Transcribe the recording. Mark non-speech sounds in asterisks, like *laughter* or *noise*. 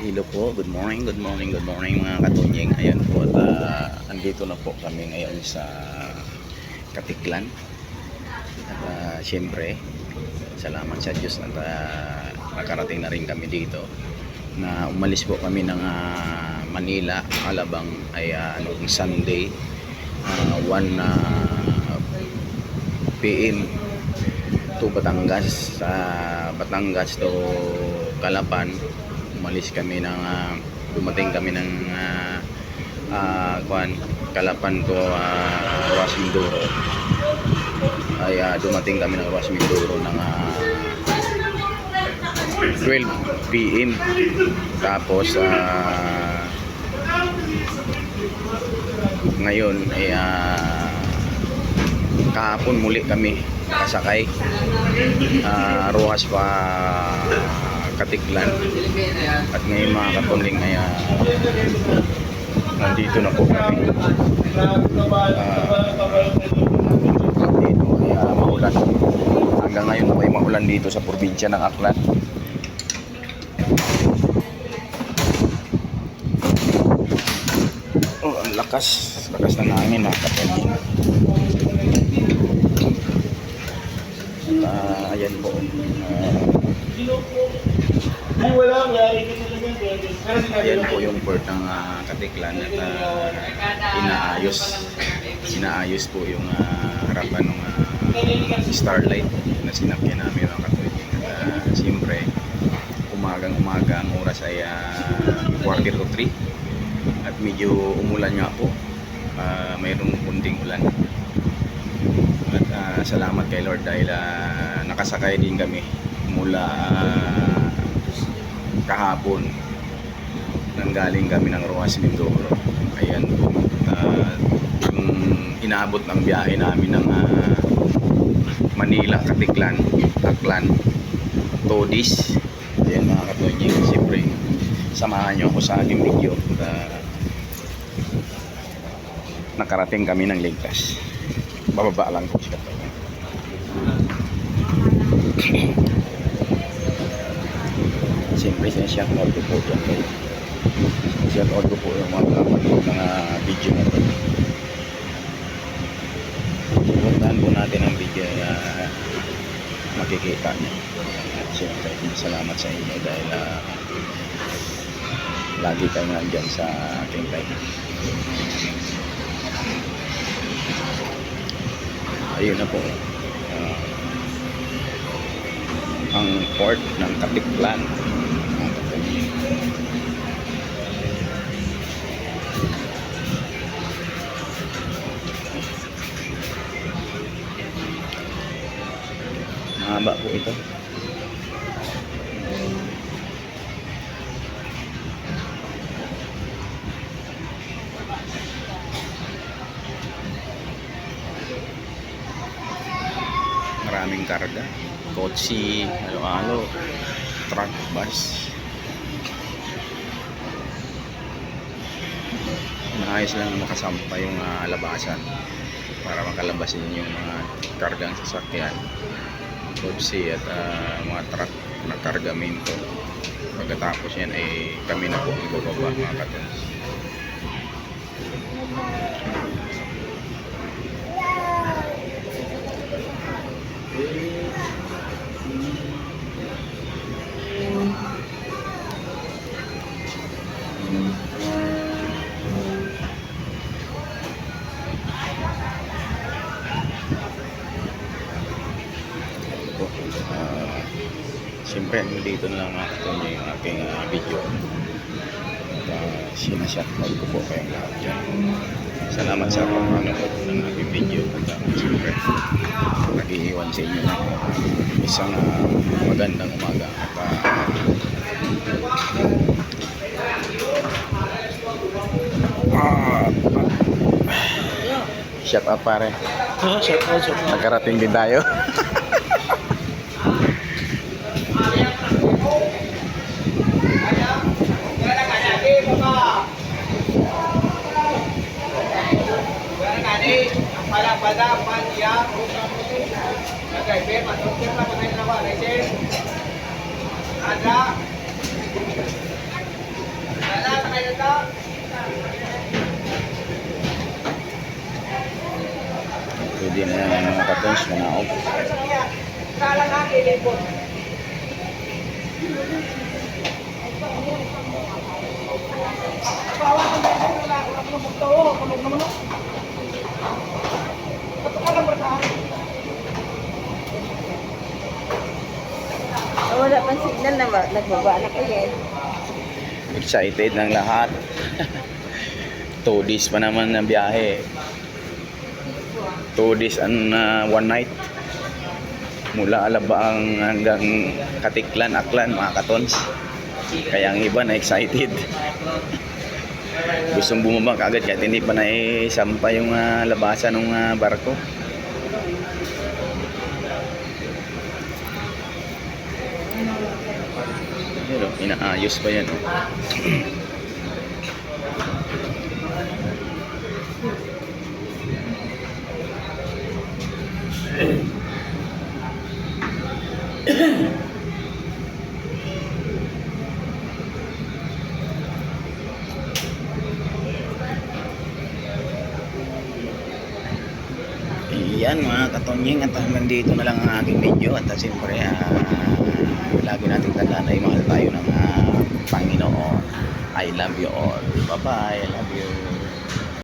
Hello po, good morning, good morning, good morning mga katunyeng. Ayan po at ah, andito na po kami ngayon sa Katiklan. At ah, siyempre, salamat sa Diyos at ah, nakarating na rin kami dito. Na umalis po kami ng ah, Manila, Alabang ay ah, ano, Sunday, ah, 1 na PM to Batangas sa Batangas to Calapan umalis kami ng ah, dumating kami ng uh, kuan Calapan to uh, Ruas Mindoro. Ay ah, dumating kami ng Ruas Mindoro ng ah, 12 PM tapos ah, ngayon ay ah, kahapon muli kami nakasakay uh, Rojas pa Katiklan at ngayon mga katuling ay ah, nandito na po kami. Ah, dito ay ah, maulan. Hanggang ngayon po ay maulan dito sa probinsya ng Aklan. Oh ang lakas. Lakas ng hangin mga katuling Ah, ayan po. Ah, Ay, wala. Lari ka talaga. ayan po yung port ng ah, Katiklan at ah, inaayos inaayos po yung ah, harapan ng Starlight na sinakyan namin mga katuwing. At ah, siyempre, umagang umaga ang oras ay ah, quarter to 3 at medyo umulan nga po. Ah, mayroong kunting ulan. At ah, salamat kay Lord dahil ah, nakasakay din kami mula ah, kahapon nang galing kami ng Rojas Mindoro. Ayan po. Uh, yung inaabot ng biyahe namin ng ah, Manila, Katiklan, Aklan, Todis. Ayan mga katonyeng. Siyempre, samahan nyo ako sa aking video. At, ah, nakarating kami ng ligtas. Bababa lang po siya. Siyempre, siya out ko po dyan kayo. Shout out ko po yung mga kapatid mga video na ito. Puntahan po natin ang video na makikita niyo. At siyempre, salamat sa inyo dahil ah, lagi kayo nandyan sa aking live. Ayun na po. Ah, ang port ng Katiklan. Mahaba po ito. Maraming karga. Kotse, halo-halo, truck, bus. Maayos lang makasampa yung ah, labasan para makalabas yung mga kargang sasakyan kotse at ah, mga truck na kargamento pagkatapos yan ay kami na po ibababa mga katons Siyempre, dito na lang ako yung aking ah, video. At uh, sinashoutout ko po kayong lahat dyan. Salamat sa pagpanood ng aking video. At uh, siyempre, nag-iiwan sa inyo na isang ah, magandang umaga. At uh, shout out pare. Ah, shout out, shout out. Nakarating din tayo. *laughs* ready na yan mga katons, manaog. Wala pang signal na ba? Nagbaba na kayo. Excited ng lahat. *laughs* Two days pa naman na biyahe. Two days and uh, one night. Mula Alabang hanggang Katiklan, Aklan, mga katons. Kaya ang iba na excited. Gustong bumaba agad kahit hindi pa na isampa yung ah, labasan ng ah, barko. Pero inaayos pa yan. Oh. *clears throat* Iyan mga katonying at hanggang dito na lang ang aking video at uh, siyempre ah, lagi nating tandaan ay mahal tayo ng ah, Panginoon. I love you all. Bye bye. I love you.